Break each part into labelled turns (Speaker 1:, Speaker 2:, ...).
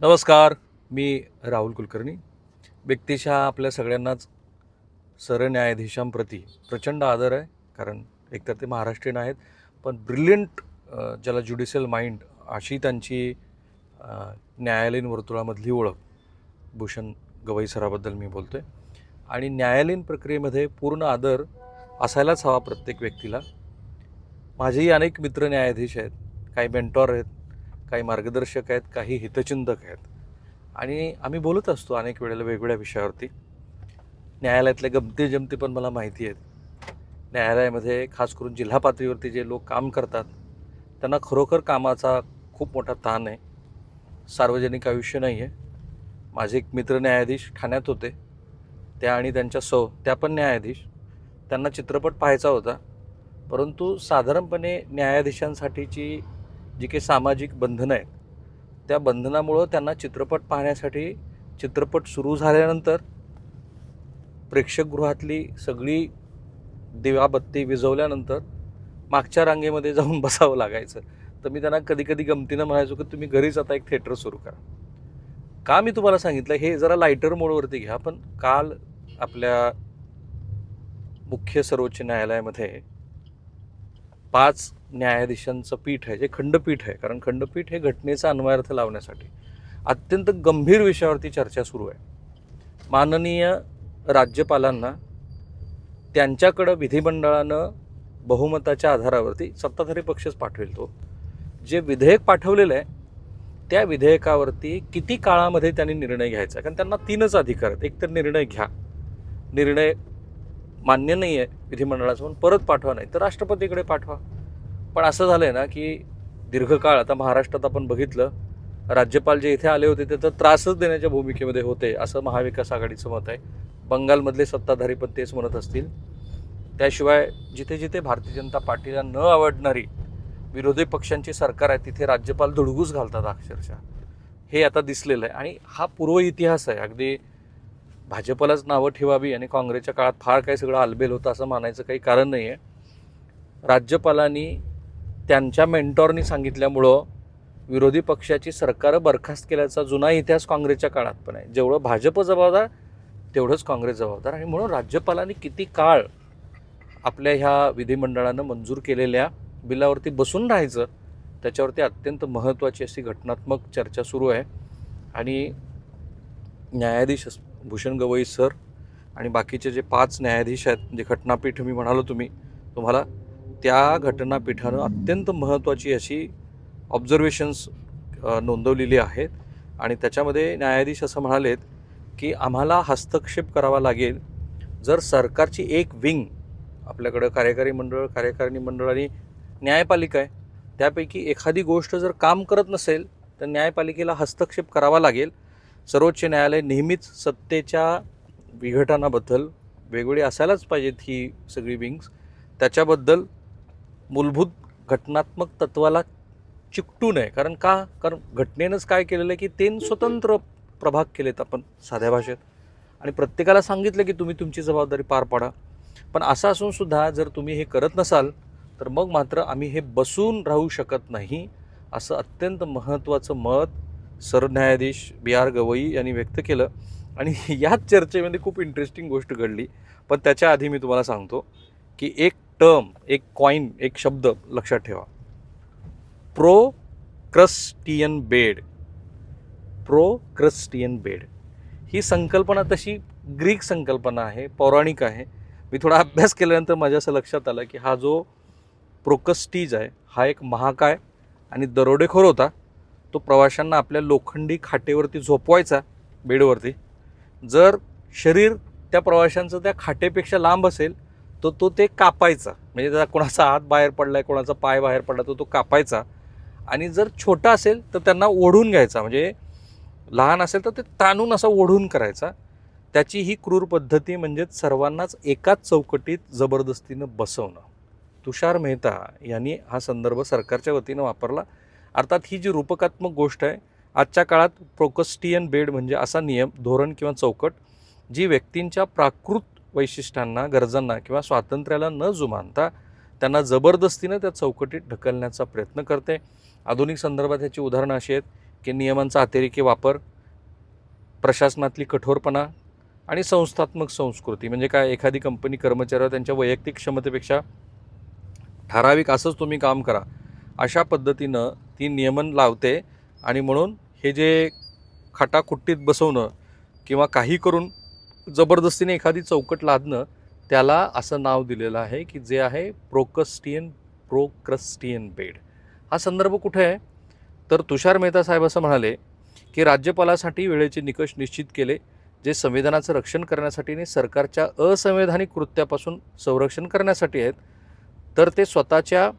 Speaker 1: नमस्कार मी राहुल कुलकर्णी. व्यक्तिशः आपल्या सगळ्यांनाच सरन्यायाधीशांप्रती प्रचंड आदर आहे कारण एकतर ते महाराष्ट्रीयन आहेत पण ब्रिलियंट ज्याला ज्युडिशियल माइंड अशी त्यांची न्यायालयीन वर्तुळामधली ओळख भूषण गवई सराबद्दल मी बोलतो आहे आणि न्यायालयीन प्रक्रियेमध्ये पूर्ण आदर असायलाच हवा प्रत्येक व्यक्तीला. माझेही अनेक मित्र न्यायाधीश आहेत काही मेंटॉर आहेत काही मार्गदर्शक आहेत काही हितचिंतक आहेत. आणि आम्ही बोलत असतो अनेक वेळेला वेगवेगळ्या विषयावरती. न्यायालयातल्या गमती जमती पण मला माहिती आहेत. न्यायालयामध्ये खास करून जिल्हा पातळीवरती जे लोक काम करतात त्यांना खरोखर कामाचा खूप मोठा ताण आहे. सार्वजनिक आयुष्य नाही आहे. माझे एक मित्र न्यायाधीश ठाण्यात होते. त्या आणि त्यांच्या सौ त्या पण न्यायाधीश. त्यांना चित्रपट पाहायचा होता. परंतु साधारणपणे न्यायाधीशांसाठीची जी काही सामाजिक बंधनं आहेत त्या बंधनामुळं त्यांना चित्रपट पाहण्यासाठी चित्रपट सुरू झाल्यानंतर प्रेक्षकगृहातली सगळी दिवाबत्ती विझवल्यानंतर मागच्या रांगेमध्ये जाऊन बसावं लागायचं. तर मी त्यांना कधी कधी गमतीनं म्हणायचो की तुम्ही घरीच आता एक थिएटर सुरू करा. का मी तुम्हाला सांगितलं? हे जरा लायटर मोडवरती घ्या पण काल आपल्या मुख्य सर्वोच्च न्यायालयामध्ये पाच न्यायाधीशांचं पीठ आहे जे खंडपीठ आहे. कारण खंडपीठ हे घटनेचा अन्वयार्थ लावण्यासाठी अत्यंत गंभीर विषयावरती चर्चा सुरू आहे. माननीय राज्यपालांना त्यांच्याकडं विधिमंडळानं बहुमताच्या आधारावरती सत्ताधारी पक्षच पाठवेल तो. जे विधेयक पाठवलेलं आहे त्या विधेयकावरती किती काळामध्ये त्यांनी निर्णय घ्यायचा आहे? कारण त्यांना तीनच अधिकार आहेत. एक तर निर्णय घ्या. निर्णय मान्य नाही आहे विधिमंडळाचं म्हणून परत पाठवा नाही तर राष्ट्रपतीकडे पाठवा. पण असं झालं आहे ना की दीर्घकाळ आता महाराष्ट्रात आपण बघितलं राज्यपाल जे इथे आले होते ते तर त्रासच देण्याच्या भूमिकेमध्ये होते असं महाविकास आघाडीचं मत आहे. बंगालमधले सत्ताधारी पण तेच म्हणत असतील. त्याशिवाय जिथे जिथे भारतीय जनता पार्टीला न आवडणारी विरोधी पक्षांची सरकार आहे तिथे राज्यपाल धुडगूस घालतात अक्षरशः. हे आता दिसलेलं आहे आणि हा पूर्व इतिहास आहे. अगदी भाजपलाच नावं ठेवावी आणि काँग्रेसच्या काळात फार काही सगळं आलबेल होतं असं मानायचं काही कारण नाही आहे राज्यपालांनी त्यांच्या मेंटॉरनी सांगितल्यामुळं विरोधी पक्षाची सरकारं बरखास्त केल्याचा जुना इतिहास काँग्रेसच्या काळात पण आहे. जेवढं भाजप जबाबदार तेवढंच काँग्रेस जबाबदार. आणि म्हणून राज्यपालांनी किती काळ आपल्या ह्या विधिमंडळानं मंजूर केलेल्या बिलावरती बसून राहायचं त्याच्यावरती अत्यंत महत्त्वाची अशी घटनात्मक चर्चा सुरू आहे. आणि न्यायाधीश भूषण गवई सर आणि बाकीचे जे पाच न्यायाधीश आहेत जे घटनापीठ मी म्हणालो तुम्ही तुम्हाला त्या घटनापीठानं अत्यंत महत्त्वाची अशी ऑब्झर्वेशन्स नोंदवलेली आहेत. आणि त्याच्यामध्ये न्यायाधीश असं म्हणालेत की आम्हाला हस्तक्षेप करावा लागेल. जर सरकारची एक विंग आपल्याकडं कार्यकारी मंडळ कार्यकारिणी मंडळ आणि न्यायपालिका आहे त्यापैकी एखादी गोष्ट जर काम करत नसेल तर न्यायपालिकेला हस्तक्षेप करावा लागेल. सर्वोच्च न्यायालय नेहमीच सत्तेच्या विघटनाबद्दल वेगवेगळी असायलाच पाहिजेत ही सगळी विंग्स. त्याच्याबद्दल मूलभूत घटनात्मक तत्वाला चिकटू नये. कारण का? कारण घटनेनंच काय केलेलं आहे की ते स्वतंत्र प्रभाग केलेत आपण साध्या भाषेत. आणि प्रत्येकाला सांगितलं की तुम्ही तुमची जबाबदारी पार पाडा. पण असं असून सुद्धा जर तुम्ही हे करत नसाल तर मग मात्र आम्ही हे बसून राहू शकत नाही असं अत्यंत महत्त्वाचं मत सरन्यायाधीश बी आर गवई यांनी व्यक्त केलं आणि याच चर्चेमध्ये खूप इंटरेस्टिंग गोष्ट घडली. पण त्याच्या आधी मी तुम्हाला सांगतो की एक टर्म एक कॉईन एक शब्द लक्षात ठेवा. प्रो क्रस्टियन बेड प्रो क्रस्टियन बेड ही संकल्पना तशी ग्रीक संकल्पना आहे पौराणिक आहे. मी थोडा अभ्यास केल्यानंतर माझ्या असं लक्षात आलं की हा जो प्रोकस्टीज आहे हा एक महाकाय आणि दरोडेखोर होता. तो प्रवाशांना आपल्या लोखंडी खाटेवरती झोपवायचा बेडवरती. जर शरीर त्या प्रवाशांचं त्या खाटेपेक्षा लांब असेल तर तो ते कापायचा. म्हणजे त्याचा कोणाचा हात बाहेर पडला आहे कोणाचा पाय बाहेर पडला तर तो कापायचा. आणि जर छोटा असेल तर त्यांना ओढून घ्यायचा. म्हणजे लहान असेल तर ते ताणून असा ओढून करायचा. त्याची ही क्रूर पद्धती म्हणजेच सर्वांनाच एकाच चौकटीत जबरदस्तीनं बसवणं. तुषार मेहता यांनी हा संदर्भ सरकारच्या वतीनं वापरला. अर्थात ही जी रूपकात्मक गोष्ट आहे आजच्या काळात प्रोकस्टियन बेड म्हणजे असा नियम धोरण किंवा चौकट जी व्यक्तींच्या प्राकृत वैशिष्ट्यांना गरजांना किंवा स्वातंत्र्याला न जुमानता त्यांना जबरदस्तीनं त्या चौकटीत ढकलण्याचा प्रयत्न करते. आधुनिक संदर्भात ह्याची उदाहरणं अशी आहेत की नियमांचा अतिरेकी वापर प्रशासनातली कठोरपणा आणि संस्थात्मक संस्कृती. म्हणजे काय? एखादी कंपनी कर्मचाऱ्यावर त्यांच्या वैयक्तिक क्षमतेपेक्षा ठराविक असंच तुम्ही काम करा अशा पद्धतीनं ती नियमन लावते आणि म्हणून हे जे खटाखुट्टीत बसवणं किंवा काही करून जबरदस्तीने एखादी चौकट लादणं त्याला असं नाव दिलेलं आहे की जे आहे प्रोकस्टियन प्रोक्रस्टियन बेड हा संदर्भ कुठे आहे? तर तुषार मेहता साहेब असं म्हणाले की राज्यपालासाठी वेळेचे निकष निश्चित केले जे संविधानाचं रक्षण करण्यासाठी आणि सरकारच्या असंवैधानिक कृत्यापासून संरक्षण करण्यासाठी आहेत तर ते स्वतःच्या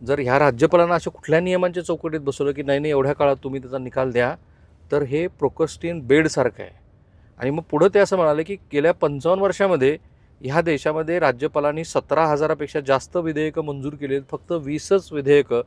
Speaker 1: जर ह्या राज्यपालांना अशा कुठल्या नियमांच्या चौकटीत बसवलं की नाही नाही एवढ्या काळात तुम्ही त्याचा निकाल द्या तर हे प्रोकस्टीन बेडसारखं आहे. आणि मग पुढं ते असं म्हणाले की गेल्या पंचावन्न वर्षामध्ये ह्या देशामध्ये राज्यपालांनी सतरा हजारापेक्षा जास्त विधेयकं मंजूर केली आहेत फक्त वीसच विधेयकं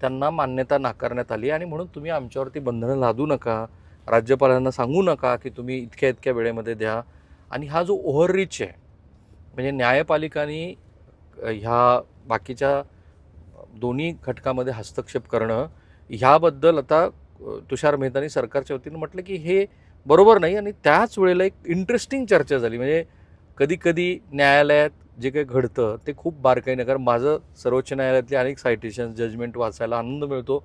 Speaker 1: त्यांना मान्यता नाकारण्यात आली. आणि म्हणून तुम्ही आमच्यावरती बंधनं लादू नका राज्यपालांना सांगू नका की तुम्ही इतक्या इतक्या वेळेमध्ये द्या. आणि हा जो ओव्हररीच आहे म्हणजे न्यायपालिकांनी ह्या बाकीच्या दोन्ही घटकामध्ये हस्तक्षेप करणं ह्याबद्दल आता तुषार मेहतानी सरकारच्या वतीनं म्हटलं की हे बरोबर नाही आणि त्याच वेळेला एक इंटरेस्टिंग चर्चा झाली. म्हणजे कधीकधी न्यायालयात जे काही घडतं ते खूप बारकाईनं कारण माझं सर्वोच्च न्यायालयातले अनेक सायटेशन जजमेंट वाचायला आनंद मिळतो.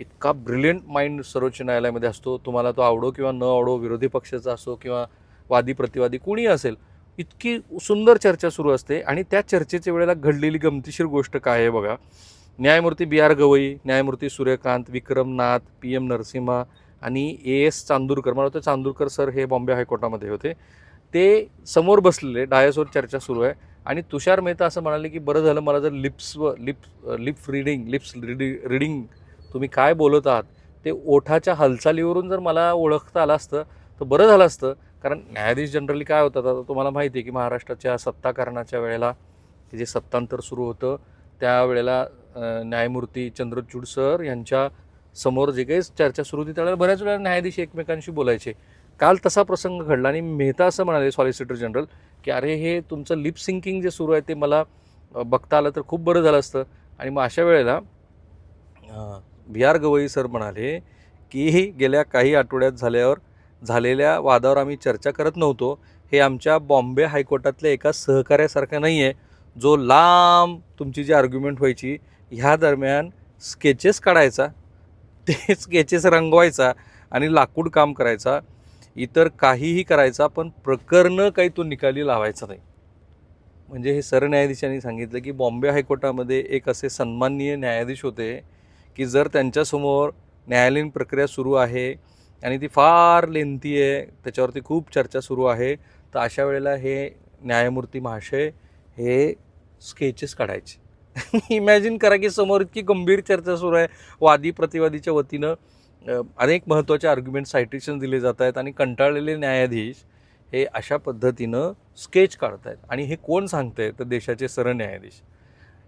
Speaker 1: इतका ब्रिलियंट माइंड सर्वोच्च न्यायालयामध्ये असतो. तुम्हाला तो आवडो किंवा न आवडो विरोधी पक्षाचा असो किंवा वादी प्रतिवादी कुणी असेल इतकी सुंदर चर्चा सुरू असते. आणि त्या चर्चेच्या वेळेला घडलेली गमतीशीर गोष्ट काय आहे बघा? न्यायमूर्ती बी आर गवई न्यायमूर्ती सूर्यकांत विक्रम नाथ पी एम नरसिम्हा आणि ए एस चांदूरकर. मला वाटतं चांदूरकर सर हे बॉम्बे हायकोर्टामध्ये होते. ते समोर बसलेले डायसवर चर्चा सुरू आहे. आणि तुषार मेहता असं म्हणाले की बरं झालं मला जर लिप्स व lip lip reading lips reading तुम्ही काय बोलत आहात ते ओठाच्या हालचालीवरून जर मला ओळखता आलं असतं तर बरं झालं असतं. कारण न्यायाधीश जनरली काय होतात आता तुम्हाला माहिती आहे की महाराष्ट्राच्या सत्ताकारणाच्या वेळेला जे सत्तांतर सुरू होतं त्यावेळेला न्यायमूर्ती चंद्रचूड सर यांच्या समोर जे काही चर्चा सुरू होती त्यावेळेला बऱ्याच वेळा न्यायाधीश एकमेकांशी बोलायचे. काल तसा प्रसंग घडला आणि मेहता असं म्हणाले सॉलिसिटर जनरल की अरे हे तुमचं लिप सिंकिंग जे सुरू आहे ते मला बघता आलं तर खूप बरं झालं असतं. आणि मग अशा वेळेला बी आर गवई सर म्हणाले की गेल्या काही आठवड्यात झाल्यावर झालेल्या वादावर आम्ही चर्चा करत नव्हतो. हे आमच्या बॉम्बे हायकोर्टातल्या एका सहकार्यासारखं नाही आहे जो लांब तुमची जी आर्ग्युमेंट व्हायची ह्या दरम्यान स्केचेस काढायचा ते स्केचेस रंगवायचा आणि लाकूड काम करायचा. इतर काहीही करायचा पण प्रकरणं काही तो निकाली लावायचा नाही. म्हणजे हे सरन्यायाधीशांनी सांगितलं की बॉम्बे हायकोर्टामध्ये एक असे सन्माननीय न्यायाधीश होते की जर त्यांच्यासमोर न्यायालयीन प्रक्रिया सुरू आहे आणि ती फार लेंथी आहे त्याच्यावरती खूप चर्चा सुरू आहे तर अशा वेळेला हे न्यायमूर्ती महाशय हे स्केचेस काढायचे. इमॅजिन करा की समोर इतकी गंभीर चर्चा सुरू आहे. वादी प्रतिवादीच्या वतीनं अनेक महत्त्वाचे आर्ग्युमेंट सायटेशन दिले जात आहेत आणि कंटाळलेले न्यायाधीश हे अशा पद्धतीनं स्केच काढत आहेत. आणि हे कोण सांगतंय? तर देशाचे सरन्यायाधीश.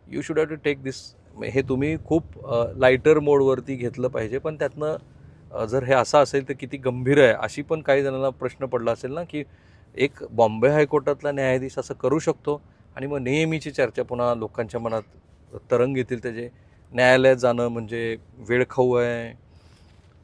Speaker 1: You should have to take this हे तुम्ही खूप लायटर मोडवरती घेतलं पाहिजे. पण त्यातनं जर हे असं असेल तर किती गंभीर आहे? अशी पण काही जणांना प्रश्न पडला असेल ना की एक बॉम्बे हायकोर्टातला न्यायाधीश असं करू शकतो? आणि मग नेहमीची चर्चा पुन्हा लोकांच्या मनात तरंग येतील त्याचे न्यायालयात जाणं म्हणजे वेळखाऊ आहे.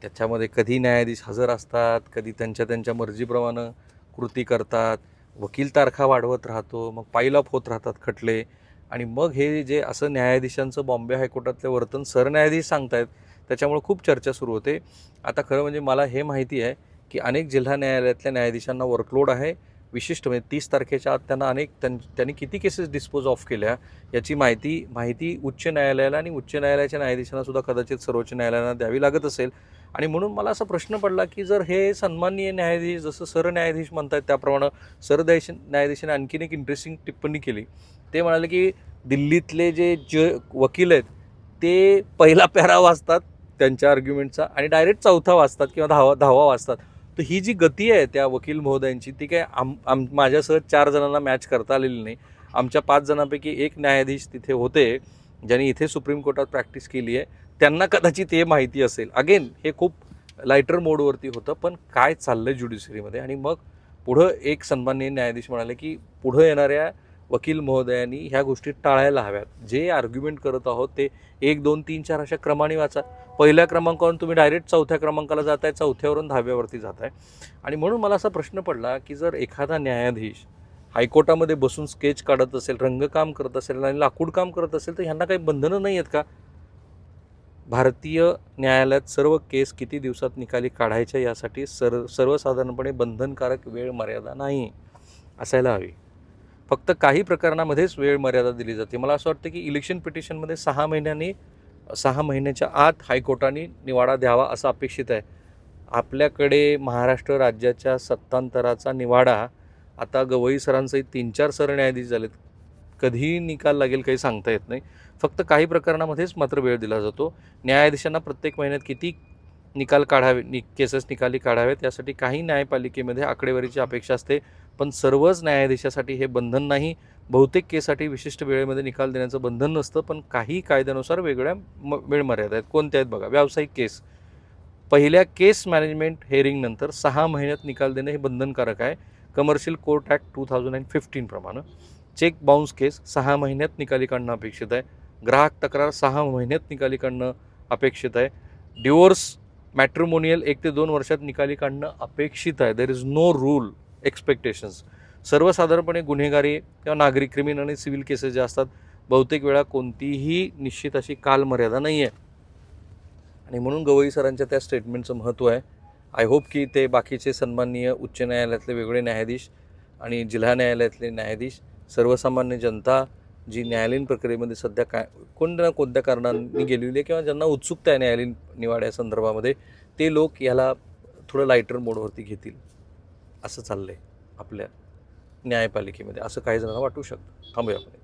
Speaker 1: त्याच्यामध्ये कधी न्यायाधीश हजर असतात कधी त्यांच्या त्यांच्या मर्जीप्रमाणे कृती करतात. वकील तारखा वाढवत राहतो मग पाईल ऑफ होत राहतात खटले. आणि मग हे जे असं न्यायाधीशांचं बॉम्बे हायकोर्टातलं वर्तन सरन्यायाधीश सांगतायत त्याच्यामुळे खूप चर्चा सुरू होते. आता खरं म्हणजे मला हे माहिती आहे की अनेक जिल्हा न्यायालयातल्या न्यायाधीशांना वर्कलोड आहे. विशिष्ट म्हणजे तीस तारखेच्या आत त्यांना अनेक त्यां त्यांनी किती केसेस डिस्पोज ऑफ केल्या याची माहिती माहिती उच्च न्यायालयाला आणि उच्च न्यायालयाच्या न्यायाधीशांना सुद्धा कदाचित सर्वोच्च न्यायालयाला द्यावी लागत असेल. आणि म्हणून मला असा प्रश्न पडला की जर हे सन्माननीय न्यायाधीश जसं सरन्यायाधीश म्हणतात त्याप्रमाणे सरन्यायाधीश न्यायाधीशाने आणखीन एक इंटरेस्टिंग टिप्पणी केली. ते म्हणाले की दिल्लीतले जे ज वकील आहेत ते पहिला पॅरा वाचतात त्यांच्या आर्ग्युमेंटचा आणि डायरेक्ट चौथा वाचतात किंवा दहावा दहावा वाचतात तर ही जी गती आहे त्या वकील महोदयांची ती काय आम आम माझ्यासह चार जणांना मॅच करता आलेली नाही. आमच्या पाच जणांपैकी एक न्यायाधीश तिथे होते ज्यांनी इथे सुप्रीम कोर्टात प्रॅक्टिस केली आहे. त्यांना कदाचित हे माहिती असेल. अगेन हे खूप लायटर मोडवरती होतं पण काय चाललं आहे ज्युडिशरीमध्ये आणि मग पुढं एक सन्माननीय न्यायाधीश म्हणाले की पुढं येणाऱ्या वकील महोदयांनी ह्या गोष्टी टाळायला हव्यात. जे आर्ग्युमेंट करत आहोत ते एक दोन तीन चार अशा क्रमाने वाचा. पहिल्या क्रमांकावरून तुम्ही डायरेक्ट चौथ्या क्रमांकाला जाताय चौथ्यावरून दहाव्यावरती जाताय. आणि म्हणून मला असा प्रश्न पडला की जर एखादा न्यायाधीश हायकोर्टामध्ये बसून स्केच काढत असेल रंगकाम करत असेल आणि लाकूड काम करत असेल तर ह्यांना काही बंधनं नाही आहेत का? भारतीय न्यायालयात सर्व केस किती दिवसात निकाली काढायच्या यासाठी सर्व सर्वसाधारणपणे बंधनकारक वेळ मर्यादा नाही. असायला हवी. फक्त काही प्रकरणामध्येच वेळ मर्यादा दिली जाते. मला असं वाटतं की इलेक्शन पिटिशनमध्ये सहा महिन्यांनी सहा महिन्याच्या आत हायकोर्टाने निवाडा द्यावा असं अपेक्षित आहे. आपल्याकडे महाराष्ट्र राज्याच्या सत्तांतराचा निवाडा आता गवई सरांसहित तीन चार सर न्यायाधीश झालेत. कधीही निकाल लागेल काही सांगता येत नाही. फक्त काही प्रकरणामध्येच मात्र वेळ दिला जातो. न्यायाधीशांना प्रत्येक महिन्यात किती निकाल काढावे नि केसेस निकाली काढावेत यासाठी काही न्यायपालिकेमध्ये आकडेवारीची अपेक्षा असते. पण सर्वच न्यायाधीशासाठी हे बंधन नाही. बहुतेक केससाठी विशिष्ट वेळेमध्ये निकाल देण्याचं बंधन नसतं पण काही कायद्यानुसार वेगळ्या म वेळमर्यादा आहेत. कोणत्या आहेत बघा? व्यावसायिक केस. पहिल्या केस मॅनेजमेंट हेअरिंगनंतर सहा महिन्यात निकाल देणं हे बंधनकारक आहे. Commercial court act two thousand and फिफ्टीनप्रमाणे cheque bounce case सहा महिन्यात निकाली काढणं अपेक्षित आहे. ग्राहक तक्रार सहा महिन्यात निकाली काढणं अपेक्षित आहे. डिवोर्स मॅट्रिमोनियल एक ते दोन वर्षात निकाली काढणं अपेक्षित आहे. There is no rule expectations सर्वसाधारणपणे गुन्हेगारी किंवा नागरिक क्रिमिनल आणि सिव्हिल केसेस ज्या असतात बहुतेक वेळा कोणतीही निश्चित अशी कालमर्यादा नाही आहे आणि म्हणून गवई सरांच्या त्या स्टेटमेंटचं महत्त्व आहे. आय होप की ते बाकीचे सन्माननीय उच्च न्यायालयातले वेगळे न्यायाधीश आणि जिल्हा न्यायालयातले न्यायाधीश सर्वसामान्य जनता जी न्यायालयीन प्रक्रियेमध्ये सध्या काय कोणत्या ना कोणत्या कारणांनी गेलेली आहे किंवा ज्यांना उत्सुकता आहे न्यायालयीन निवाड्या संदर्भामध्ये ते लोक याला थोडं लायटर मोडवरती घेतील. असं चाललं आहे आपल्या न्यायपालिकेमध्ये. असं काही जणांना वाटू शकतं. थांबूया आपण